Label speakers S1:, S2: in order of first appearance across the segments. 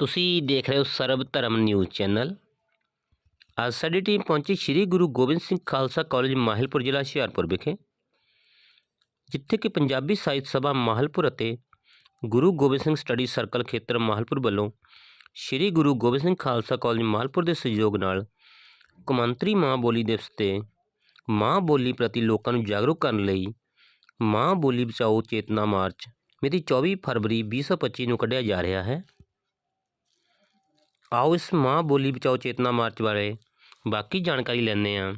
S1: ਤੁਸੀਂ ਦੇਖ ਰਹੇ ਹੋ ਸਰਬ ਧਰਮ ਨਿਊਜ਼ ਚੈਨਲ। ਅੱਜ ਸਾਡੀ ਟੀਮ ਪਹੁੰਚੀ ਸ੍ਰੀ ਗੁਰੂ ਗੋਬਿੰਦ ਸਿੰਘ ਖਾਲਸਾ ਕਾਲਜ ਮਾਹਿਲਪੁਰ ਜ਼ਿਲ੍ਹਾ ਹੁਸ਼ਿਆਰਪੁਰ ਵਿਖੇ, ਜਿੱਥੇ ਕਿ ਪੰਜਾਬੀ ਸਾਹਿਤ ਸਭਾ ਮਾਹਲਪੁਰ ਅਤੇ ਗੁਰੂ ਗੋਬਿੰਦ ਸਿੰਘ ਸਟੱਡੀ ਸਰਕਲ ਖੇਤਰ ਮਾਹਲਪੁਰ ਵੱਲੋਂ ਸ੍ਰੀ ਗੁਰੂ ਗੋਬਿੰਦ ਸਿੰਘ ਖਾਲਸਾ ਕਾਲਜ ਮਾਹਲਪੁਰ ਦੇ ਸਹਿਯੋਗ ਨਾਲ ਕੌਮਾਂਤਰੀ ਮਾਂ ਬੋਲੀ ਦਿਵਸ ਤੇ ਮਾਂ ਬੋਲੀ ਪ੍ਰਤੀ ਲੋਕਾਂ ਨੂੰ ਜਾਗਰੂਕ ਕਰਨ ਲਈ ਮਾਂ ਬੋਲੀ ਬਚਾਓ ਚੇਤਨਾ ਮਾਰਚ, ਮਿਤੀ 24 ਫਰਵਰੀ 2025 ਨੂੰ ਕੱਢਿਆ ਜਾ ਰਿਹਾ ਹੈ। ਆਓ ਇਸ ਮਾਂ ਬੋਲੀ ਬਚਾਓ ਚੇਤਨਾ ਮਾਰਚ ਬਾਰੇ। ਬਾਕੀ ਜਾਣਕਾਰੀ ਲੈਂਦੇ ਹਾਂ।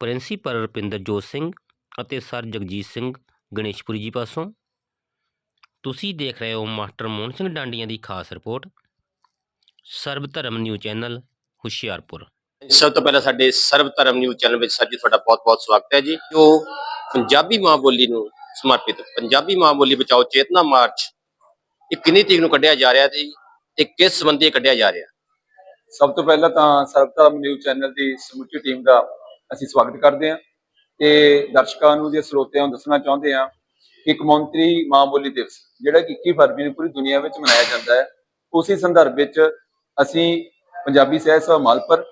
S1: ਪ੍ਰਿੰਸੀਪਲ ਰੁਪਿੰਦਰ ਜੋਤ ਸਿੰਘ ਅਤੇ ਸਰ ਜਗਜੀਤ ਸਿੰਘ ਗਣੇਸ਼ਪੁਰੀ ਜੀ ਪਾਸੋਂ। ਤੁਸੀਂ ਦੇਖ ਰਹੇ ਹੋ ਮਾਸਟਰ ਮੋਹਨ ਸਿੰਘ ਡਾਂਡੀਆਂ ਦੀ ਖਾਸ ਰਿਪੋਰਟ। ਸਰਬ ਧਰਮ ਨਿਊਜ਼ ਚੈਨਲ, ਹੁਸ਼ਿਆਰਪੁਰ।
S2: ਸਭ ਤੋਂ ਪਹਿਲਾਂ ਸਾਡੇ ਸਰਬ ਧਰਮ ਨਿਊਜ਼ ਚੈਨਲ ਵਿੱਚ ਸਰ ਜੀ, ਤੁਹਾਡਾ ਬਹੁਤ-ਬਹੁਤ ਸਵਾਗਤ ਹੈ ਜੀ। ਜੋ ਪੰਜਾਬੀ ਮਾਂ ਬੋਲੀ ਨੂੰ ਸਮਰਪਿਤ, ਪੰਜਾਬੀ ਮਾਂ ਬੋਲੀ ਬਚਾਓ ਚੇਤਨਾ ਮਾਰਚ ਇਹ ਕਿੰਨੀ ਤਰੀਕ ਨੂੰ ਕੱਢਿਆ ਜਾ ਰਿਹਾ ਜੀ। ਤੇ ਕਿਸ ਸੰਬੰਧੀ ਕੱਢਿਆ ਜਾ ਰਿਹਾ?
S3: ਸਭ ਤੋਂ ਪਹਿਲਾਂ ਤਾਂ ਸਰਬਧਰਮ ਨਿਊਜ਼ ਚੈਨਲ ਦੀ ਸਮੁੱਚੀ ਟੀਮ ਦਾ ਅਸੀਂ ਸਵਾਗਤ ਕਰਦੇ ਹਾਂ ਤੇ ਦਰਸ਼ਕਾਂ ਨੂੰ ਤੇ ਸਰੋਤਿਆਂ ਨੂੰ ਦੱਸਣਾ ਚਾਹੁੰਦੇ ਹਾਂ ਕਿ ਕੌਮਾਂਤਰੀ ਮਾਂ ਬੋਲੀ ਦਿਵਸ, ਜਿਹੜਾ ਕਿ 21 ਫਰਵਰੀ ਨੂੰ ਪੂਰੀ ਦੁਨੀਆ ਵਿੱਚ ਮਨਾਇਆ ਜਾਂਦਾ ਹੈ, ਉਸੇ ਸੰਦਰਭ ਵਿੱਚ ਅਸੀਂ ਪੰਜਾਬੀ ਸਾਹਿਤ ਸਭਾ ਮਾਲਪੁਰ,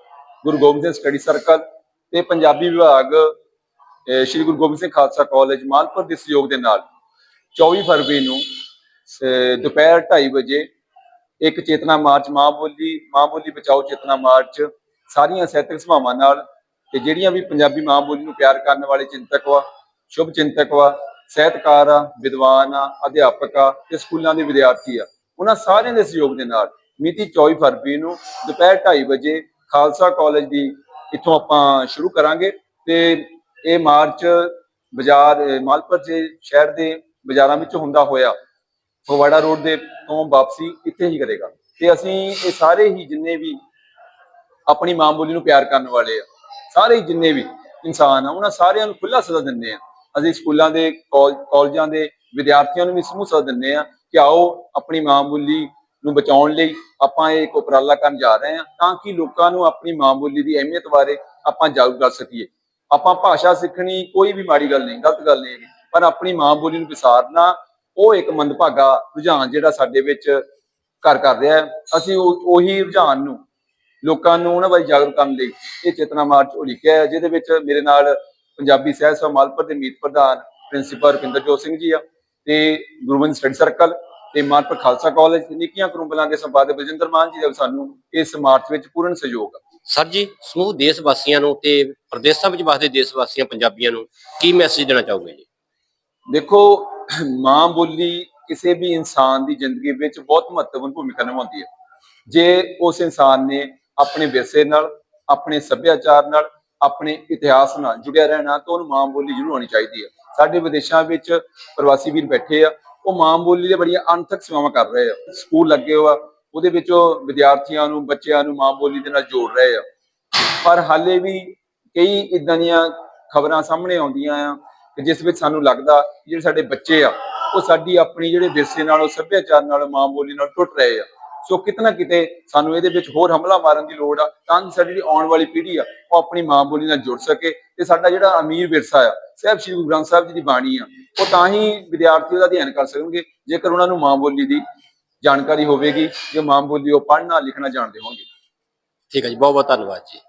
S3: ਗੁਰੂ ਗੋਬਿੰਦ ਸਿੰਘ ਸਟੱਡੀ ਸਰਕਲ ਤੇ ਪੰਜਾਬੀ ਵਿਭਾਗ ਸ਼੍ਰੀ ਗੁਰੂ ਗੋਬਿੰਦ ਸਿੰਘ ਖਾਲਸਾ ਕਾਲਜ ਮਾਲਪੁਰ ਦੇ ਸਹਿਯੋਗ ਦੇ ਨਾਲ 24 ਫਰਵਰੀ ਨੂੰ ਦੁਪਹਿਰ 2:30 ਵਜੇ ਇੱਕ ਚੇਤਨਾ ਮਾਰਚ, ਮਾਂ ਬੋਲੀ ਮਾਂ ਬੋਲੀ ਬਚਾਓ ਚੇਤਨਾ ਮਾਰਚ, ਸਾਰੀਆਂ ਸਾਹਿਤਕ ਸਭਾਵਾਂ ਨਾਲ ਤੇ ਜਿਹੜੀਆਂ ਵੀ ਪੰਜਾਬੀ ਮਾਂ ਬੋਲੀ ਨੂੰ ਪਿਆਰ ਕਰਨ ਵਾਲੇ ਚਿੰਤਕ ਵਾ, ਸ਼ੁਭ ਚਿੰਤਕ ਵਾ, ਸਾਹਿਤਕਾਰ ਆ, ਵਿਦਵਾਨ ਆ, ਅਧਿਆਪਕ ਆ ਤੇ ਸਕੂਲਾਂ ਦੇ ਵਿਦਿਆਰਥੀ ਆ, ਉਹਨਾਂ ਸਾਰਿਆਂ ਦੇ ਸਹਿਯੋਗ ਦੇ ਨਾਲ ਮਿਤੀ 24 ਫਰਵਰੀ ਨੂੰ ਦੁਪਹਿਰ 2:30 ਵਜੇ ਖਾਲਸਾ ਕਾਲਜ ਦੀ ਇੱਥੋਂ ਆਪਾਂ ਸ਼ੁਰੂ ਕਰਾਂਗੇ ਤੇ ਇਹ ਮਾਰਚ ਬਾਜ਼ਾਰ ਅਹ ਮਾਲਪੁਰ ਦੇ ਸ਼ਹਿਰ ਦੇ ਬਾਜ਼ਾਰਾਂ ਵਿੱਚ ਹੁੰਦਾ ਹੋਇਆ। ਫਗਵਾੜਾ ਰੋਡ ਦੇ ਤੋਂ ਵਾਪਸੀ ਇੱਥੇ ਹੀ ਕਰੇਗਾ। ਤੇ ਅਸੀਂ ਇਹ ਸਾਰੇ ਹੀ ਜਿੰਨੇ ਵੀ ਆਪਣੀ ਮਾਂ ਬੋਲੀ ਨੂੰ ਪਿਆਰ ਕਰਨ ਵਾਲੇ ਆ, ਸਾਰੇ ਹੀ ਜਿੰਨੇ ਵੀ ਇਨਸਾਨ ਆ, ਉਹਨਾਂ ਸਾਰਿਆਂ ਨੂੰ ਖੁੱਲਾ ਸੱਦਾ ਦਿੰਦੇ ਆ। ਅਸੀਂ ਸਕੂਲਾਂ ਦੇ, ਕਾਲ- ਕਾਲਜਾਂ ਦੇ ਵਿਦਿਆਰਥੀਆਂ ਨੂੰ ਵੀ ਸਮੂਹ ਸੱਦਾ ਦਿੰਦੇ ਆ ਕਿ ਆਓ ਆਪਣੀ ਮਾਂ ਬੋਲੀ ਨੂੰ ਬਚਾਉਣ ਲਈ ਆਪਾਂ ਇਹ ਇੱਕ ਉਪਰਾਲਾ ਕਰਨ ਜਾ ਰਹੇ ਹਾਂ ਤਾਂ ਕਿ ਲੋਕਾਂ ਨੂੰ ਆਪਣੀ ਮਾਂ ਬੋਲੀ ਦੀ ਅਹਿਮੀਅਤ ਬਾਰੇ ਆਪਾਂ ਜਾਗਰੂਕ ਕਰ ਸਕੀਏ। ਆਪਾਂ ਭਾਸ਼ਾ ਸਿੱਖਣੀ ਕੋਈ ਵੀ ਮਾੜੀ ਗੱਲ ਨਹੀਂ, ਗਲਤ ਗੱਲ ਨਹੀਂ ਹੈਗੀ, ਪਰ ਆਪਣੀ ਮਾਂ ਬੋਲੀ ਨੂੰ ਵਿਸਾਰਨਾ ਉਹ ਇੱਕ ਮੰਦਭਾਗਾ ਰੁਝਾਨ ਜਿਹੜਾ ਸਾਡੇ ਵਿੱਚ ਘਰ ਕਰ ਰਿਹਾ ਅਸੀਂ ਉਹ- ਰੁਝਾਨ ਨੂੰ ਲੋਕਾਂ ਨੂੰ ਉਹਨਾਂ ਬਾਰੇ ਜਾਗਰੂਕ ਕਰਨ ਲਈ ਇਹ ਚੇਤਨਾ ਮਾਰਚ ਉਲੀਕਿਆ ਹੈ ਜਿਹਦੇ ਵਿੱਚ ਮੇਰੇ ਨਾਲ ਪੰਜਾਬੀ ਸਾਹਿਤ ਸਭਾ ਮਾਲਪੁਰ ਦੇ ਮੀਤ ਪ੍ਰਧਾਨ ਪ੍ਰਿੰਸੀਪਲ ਰੁਪਿੰਦਰ ਜੋਤ ਸਿੰਘ ਜੀ ਆ ਤੇ ਗੁਰੂਵਿੰਦ ਸਟੱਡੀ ਸਰਕਲ ਤੇ ਮਾਲਪੁਰ ਖਾਲਸਾ ਕਾਲਜ ਨਿੱਕੀਆਂ ਕਰੂੰਬਲਾਂ ਦੇ ਸੰਪਾਦਕ ਬਲਜਿੰਦਰ ਮਾਨ ਜੀ ਦਾ ਸਾਨੂੰ ਇਸ ਮਾਰਚ ਵਿੱਚ ਪੂਰਨ ਸਹਿਯੋਗ ਆ।
S2: ਸਰ ਜੀ ਸਮੂਹ ਦੇਸ਼ ਵਾਸੀਆਂ ਨੂੰ ਤੇ ਪ੍ਰਦੇਸ਼ਾਂ ਵਿੱਚ ਵਸਦੇ ਦੇਸ਼ ਵਾਸੀਆਂ ਪੰਜਾਬੀਆਂ ਨੂੰ ਕੀ ਮੈਸੇਜ ਦੇਣਾ ਚਾਹੋਗੇ ਜੀ?
S3: ਦੇਖੋ ਮਾਂ ਬੋਲੀ ਕਿਸੇ ਵੀ ਇਨਸਾਨ ਦੀ ਜ਼ਿੰਦਗੀ ਵਿੱਚ ਬਹੁਤ ਮਹੱਤਵਪੂਰਨ ਭੂਮਿਕਾ ਨਿਭਾਉਂਦੀ ਹੈ। ਜੇ ਉਸ ਇਨਸਾਨ ਨੇ ਆਪਣੇ ਵਿਰਸੇ ਨਾਲ, ਆਪਣੇ ਸੱਭਿਆਚਾਰ ਨਾਲ, ਆਪਣੇ ਇਤਿਹਾਸ ਨਾਲ ਜੁੜਿਆ ਰਹਿਣਾ, ਤਾਂ ਉਹਨੂੰ ਮਾਂ ਬੋਲੀ ਜ਼ਰੂਰ ਆਉਣੀ ਚਾਹੀਦੀ ਹੈ। ਸਾਡੇ ਵਿਦੇਸ਼ਾਂ ਵਿੱਚ ਪ੍ਰਵਾਸੀ ਵੀਰ ਬੈਠੇ ਆ, ਉਹ ਮਾਂ ਬੋਲੀ ਦੇ ਬੜੀਆਂ ਅਣਥਕ ਸੇਵਾਵਾਂ ਕਰ ਰਹੇ ਆ। ਸਕੂਲ ਲੱਗੇ ਹੋਆ ਉਹਦੇ ਵਿੱਚ ਉਹ ਵਿਦਿਆਰਥੀਆਂ ਨੂੰ, ਬੱਚਿਆਂ ਨੂੰ ਮਾਂ ਬੋਲੀ ਦੇ ਨਾਲ ਜੋੜ ਰਹੇ ਆ। ਪਰ ਹਾਲੇ ਵੀ ਕਈ ਇਦਾਂ ਦੀਆਂ ਖਬਰਾਂ ਸਾਹਮਣੇ ਆਉਂਦੀਆਂ ਆ ਕਿ ਜਿਸ ਵਿੱਚ ਸਾਨੂੰ ਲੱਗਦਾ ਜਿਹੜੇ ਸਾਡੇ ਬੱਚੇ ਆ, ਉਹ ਸਾਡੀ ਆਪਣੀ ਜਿਹੜੇ ਵਿਰਸੇ ਨਾਲ, ਉਹ ਸੱਭਿਆਚਾਰ ਨਾਲ, ਮਾਂ ਬੋਲੀ ਨਾਲ ਟੁੱਟ ਰਹੇ ਆ। ਸੋ ਕਿਤਨਾ ਕਿਤੇ ਸਾਨੂੰ ਇਹਦੇ ਵਿੱਚ ਹੋਰ ਹਮਲਾ ਮਾਰਨ ਦੀ ਲੋੜ ਆ, ਤਾਂ ਕਿ ਸਾਡੀ ਜਿਹੜੀ ਆਉਣ ਵਾਲੀ ਪੀੜ੍ਹੀ ਆ, ਉਹ ਆਪਣੀ ਮਾਂ ਬੋਲੀ ਨਾਲ ਜੁੜ ਸਕੇ ਤੇ ਸਾਡਾ ਜਿਹੜਾ ਅਮੀਰ ਵਿਰਸਾ ਆ, ਸਾਹਿਬ ਸ਼੍ਰੀ ਗੁਰੂ ਗ੍ਰੰਥ ਸਾਹਿਬ ਜੀ ਦੀ ਬਾਣੀ ਆ, ਉਹ ਤਾਂ ਹੀ ਵਿਦਿਆਰਥੀ ਉਹਦਾ ਅਧਿਐਨ ਕਰ ਸਕਣਗੇ, ਜੇਕਰ ਉਹਨਾਂ ਨੂੰ ਮਾਂ ਬੋਲੀ ਦੀ ਜਾਣਕਾਰੀ ਹੋਵੇਗੀ, ਜੇ ਮਾਂ ਬੋਲੀ ਉਹ ਪੜ੍ਹਨਾ, ਲਿਖਣਾ ਜਾਣਦੇ ਹੋਣਗੇ।
S2: ਠੀਕ ਹੈ ਜੀ ਬਹੁਤ ਬਹੁਤ ਧੰਨਵਾਦ ਜੀ।